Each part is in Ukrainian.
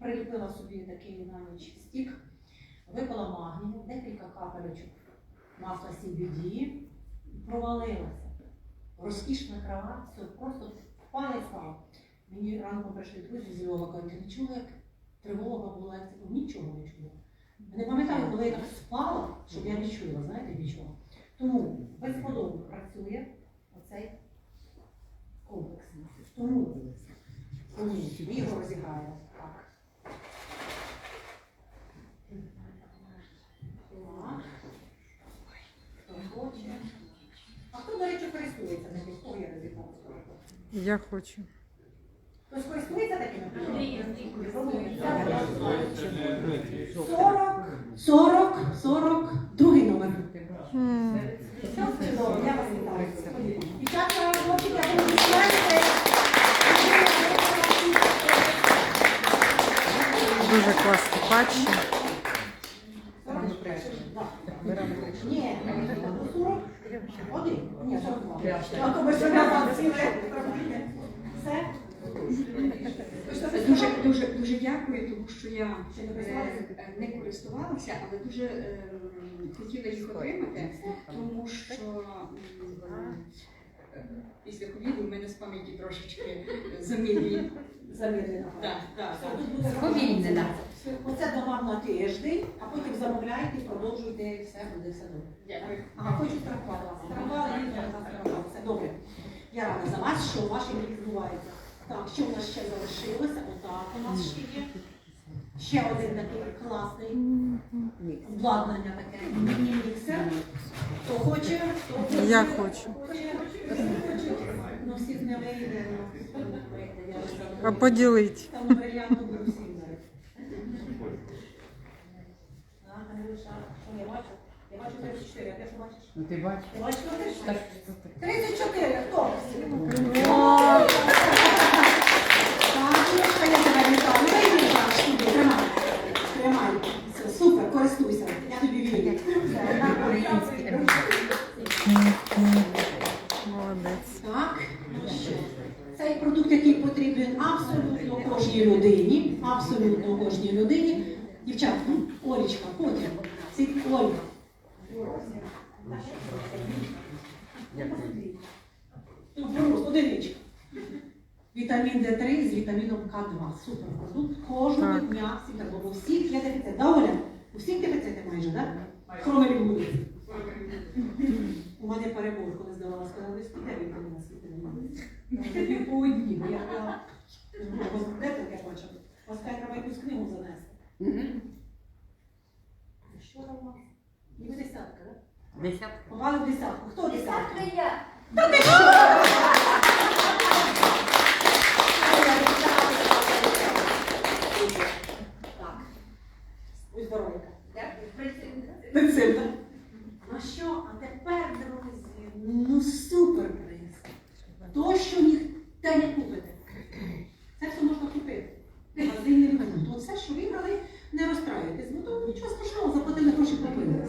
приліпила собі такий на ніч стік, випила магнію, декілька капелечок масла CBD, провалилася. Розкішна кровать, все, просто впала і спала. Мені ранком прийшли друзі з Львова, кажуть, ти не чула, як тривога була, як це?» нічого не чула. Не пам'ятаю, коли я так спала, щоб я відчула, знаєте, нічого. Тому безподобно працює оцей комплекс. Тому, тому його розіграє. Так. Так. Хто хоче. А хто, до речі, користується таким? Хто я розіграла? Я хочу. Хтось користується користується. 40, 40, 40, другий номер. М, Чудово, я вас вітаю. Дівчатка, хлопчики, аплодисменти. Дуже класні патчі. Ні, 40. Один. Ні, 42. А то ми разом ціле. Все? Дуже, дуже, дуже дякую, тому що я не е, не користувалася, але дуже е, хотіла їх отримати, тому що е, після ковіду в мене з пам'яті трошечки замілі. Замінена. Так, так, так. Сповільнена. Оце до вам на тиждень, а потім замовляйте, продовжуйте і все буде все добре. Дякую. Ага, хочу страхувати вас. Страхували, і я вас страхувала. Все добре. Я рада за вас, що ваші мрії збуваються. Так, що у нас ще залишилося? Отак у нас ще є. Ще один такий класний обладнання таке. Міні-міксер. Хто хоче, хто хоче. Я хочу. Хоче, хто хоче. Ну, всіх не вийде. поділить. Там бриллианту Що я бачу? Я бачу 34, а ти що бачиш? Ну ти бачиш? Ти бачиш 34? 34, хто? Так, я тебе вітаю. Дай мені так, сюди, тримай. Тримай. Все, супер, користуйся. Я тобі вірю. Молодець. Так, ну що? Цей продукт, який потрібен абсолютно кожній людині, абсолютно кожній людині. Дівчатка, Олічка, потім. Ці Ольга. Ну, просто одиничка. Вітамін Д3 з вітаміном К2. Супер продукт. Кожного дня всім треба. У всіх є дефіцит. Да, Оля? У всіх дефіцити майже, так? Кроме лігуди. У мене перебор, коли здавала, сказала, ви скільки ви на світі немає. Тобі по одній, я Що там у вас? Ніби десятка, так? Десятка. Попали в десятку. Хто десятка? Десятка я. Так. Будь здоровенька. Дякую. Ну що, а тепер, друзі, ну супер приз. То, що ніхто не купите. Це все можна купити. От все, що виграли, не розстраюйтесь, бо то нічого страшного, заплатили гроші купили.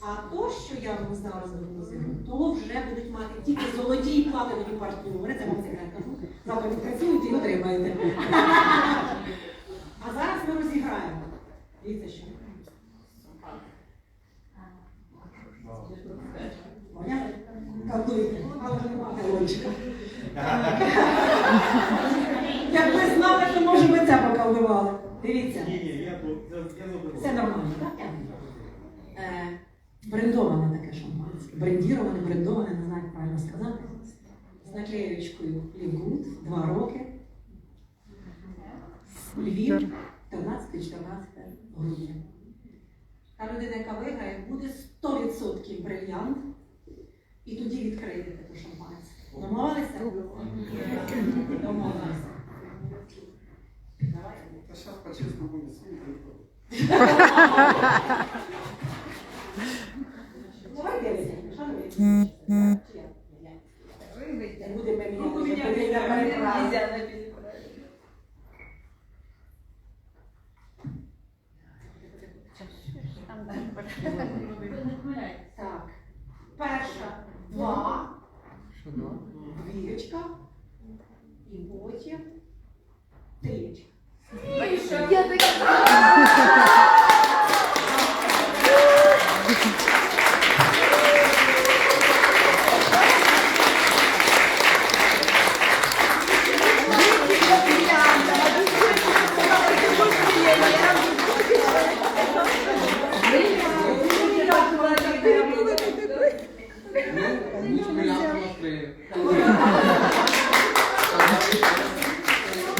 А то, що я вам зараз розіграю, то вже будуть мати тільки золоті і платинові партнери. Це вам секрет кажу. Завтра відпрацюєте і отримаєте. А зараз ми розіграємо. Дивіться, що. Поняли? Катуйте. Але немає Олечка. Якби знали, то може би це поколдували. Дивіться. Ні, ні, я я, я забув. Все нормально, так? Е, брендоване таке шампанське. Брендіроване, брендоване, не знаю, як правильно сказати. З наклеєчкою Лівгуд, два роки. Львів, 13-14 грудня. Та людина, яка виграє, буде 100% брильянт. І тоді відкриєте ту шампанське. Домовилися? Домовилися. Давайте. Та зараз по-чесному не світу. Давай дивися, що ви? Не буде поміняти, вже буде переправа. Так. Перша два, двічка, і потім трічка. Ya da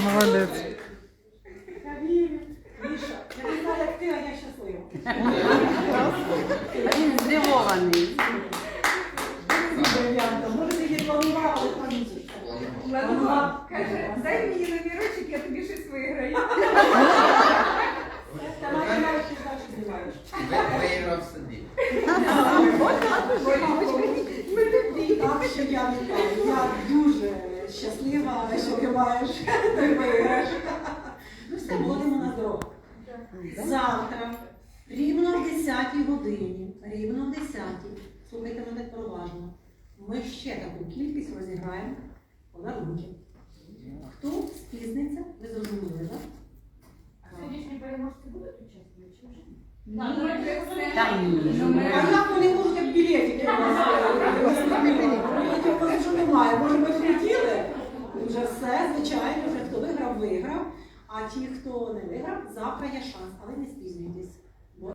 Молодец. Я Він здивований. Може, ти не планувала, але плануєш. Ладно, каже, дай мені номерочок, я тобі щось виграю. Виграв собі. Ми тобі так, що я. Я дуже щаслива, що ти маєш той виграш. Ну все, будемо на. Завтра, рівно о 10 годині, рівно о 10, слухайте мене проважно, ми ще таку кількість розіграємо подарунків. Хто спізниться, ви зрозуміли, так? Сьогоднішні переможці будуть участвувати чи вже? Та Так, ні. ну, А як вони можуть як білетики у нас? Білетів у нас вже немає. Може, ми хотіли? Вже все, звичайно, вже хто виграв, виграв. А ті, хто не виграв, завтра є шанс, але не спізнюйтесь.